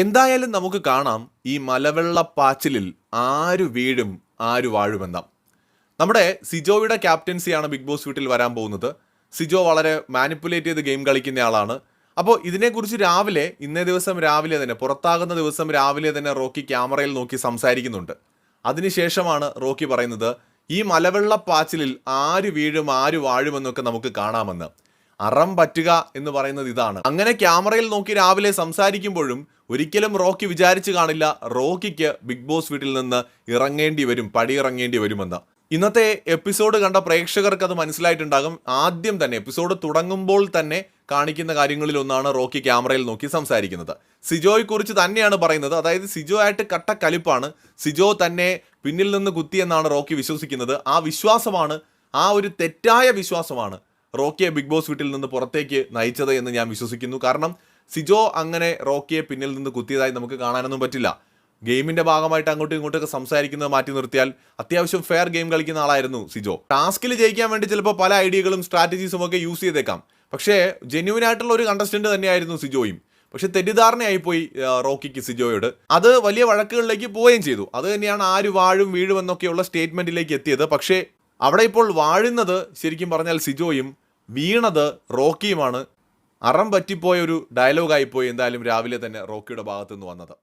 എന്തായാലും നമുക്ക് കാണാം ഈ മലവെള്ള മലവെള്ളപ്പാച്ചിലിൽ ആര് വീഴും ആര് വാഴുമെന്ന. നമ്മുടെ സിജോയുടെ ക്യാപ്റ്റൻസിയാണ് ബിഗ് ബോസ് വീട്ടിൽ വരാൻ പോകുന്നത്. സിജോ വളരെ മാനിപ്പുലേറ്റ് ചെയ്ത് ഗെയിം കളിക്കുന്ന ആളാണ്. അപ്പോൾ ഇതിനെക്കുറിച്ച് രാവിലെ ഇന്നേ ദിവസം രാവിലെ തന്നെ പുറത്താകുന്ന ദിവസം രാവിലെ തന്നെ റോക്കി ക്യാമറയിൽ നോക്കി സംസാരിക്കുന്നുണ്ട്. അതിനുശേഷമാണ് റോക്കി പറയുന്നത് ഈ മലവെള്ള മലവെള്ളപ്പാച്ചിലിൽ ആര് വീഴും ആര് വാഴുമെന്നൊക്കെ നമുക്ക് കാണാമെന്ന്. അറം പറ്റുക എന്ന് പറയുന്നത് ഇതാണ്. അങ്ങനെ ക്യാമറയിൽ നോക്കി രാവിലെ സംസാരിക്കുമ്പോഴും ഒരിക്കലും റോക്കി വിചാരിച്ചു കാണില്ല റോക്കിക്ക് ബിഗ് ബോസ് വീട്ടിൽ നിന്ന് ഇറങ്ങേണ്ടി വരും പടിയിറങ്ങേണ്ടി വരുമെന്ന്. ഇന്നത്തെ എപ്പിസോഡ് കണ്ട പ്രേക്ഷകർക്ക് അത് മനസ്സിലായിട്ടുണ്ടാകും. ആദ്യം തന്നെ എപ്പിസോഡ് തുടങ്ങുമ്പോൾ തന്നെ കാണിക്കുന്ന കാര്യങ്ങളിൽ ഒന്നാണ് റോക്കി ക്യാമറയിൽ നോക്കി സംസാരിക്കുന്നത്. സിജോയെ കുറിച്ച് തന്നെയാണ് പറയുന്നത്. അതായത് സിജോ ആയിട്ട് കട്ട കലിപ്പാണ്. സിജോ തന്നെ പിന്നിൽ നിന്ന് കുത്തിയെന്നാണ് റോക്കി വിശ്വസിക്കുന്നത്. ആ വിശ്വാസമാണ് ആ ഒരു തെറ്റായ വിശ്വാസമാണ് റോക്കിയെ ബിഗ് ബോസ് വീട്ടിൽ നിന്ന് പുറത്തേക്ക് നയിച്ചത് എന്ന് ഞാൻ വിശ്വസിക്കുന്നു. കാരണം സിജോ അങ്ങനെ റോക്കിയെ പിന്നിൽ നിന്ന് കുത്തിയതായി നമുക്ക് കാണാനൊന്നും പറ്റില്ല. ഗെയിമിന്റെ ഭാഗമായിട്ട് അങ്ങോട്ടും ഇങ്ങോട്ടൊക്കെ സംസാരിക്കുന്നത് മാറ്റി നിർത്തിയാൽ അത്യാവശ്യം ഫെയർ ഗെയിം കളിക്കുന്ന ആളായിരുന്നു സിജോ. ടാസ്കിൽ ജയിക്കാൻ വേണ്ടി ചിലപ്പോൾ പല ഐഡിയകളും സ്ട്രാറ്റജീസും ഒക്കെ യൂസ് ചെയ്തേക്കാം. പക്ഷേ ജെന്യൂൻ ആയിട്ടുള്ള ഒരു കണ്ടസ്റ്റന്റ് തന്നെയായിരുന്നു സിജോയും. പക്ഷെ തെറ്റിദ്ധാരണയായിപ്പോയി പോയി റോക്കിക്ക് സിജോയോട്. അത് വലിയ വഴക്കുകളിലേക്ക് പോവുകയും ചെയ്തു. അത് തന്നെയാണ് ആര് വാഴും വീഴുമെന്നൊക്കെയുള്ള സ്റ്റേറ്റ്മെന്റിലേക്ക് എത്തിയത്. പക്ഷേ അവിടെ ഇപ്പോൾ വാഴുന്നത് ശരിക്കും പറഞ്ഞാൽ സിജോയും വീണത് റോക്കിയുമാണ്. അറം പറ്റിപ്പോയ ഒരു ഡയലോഗായിപ്പോയി എന്തായാലും രാവിലെ തന്നെ റോക്കിയുടെ ഭാഗത്തുനിന്ന് വന്നത്.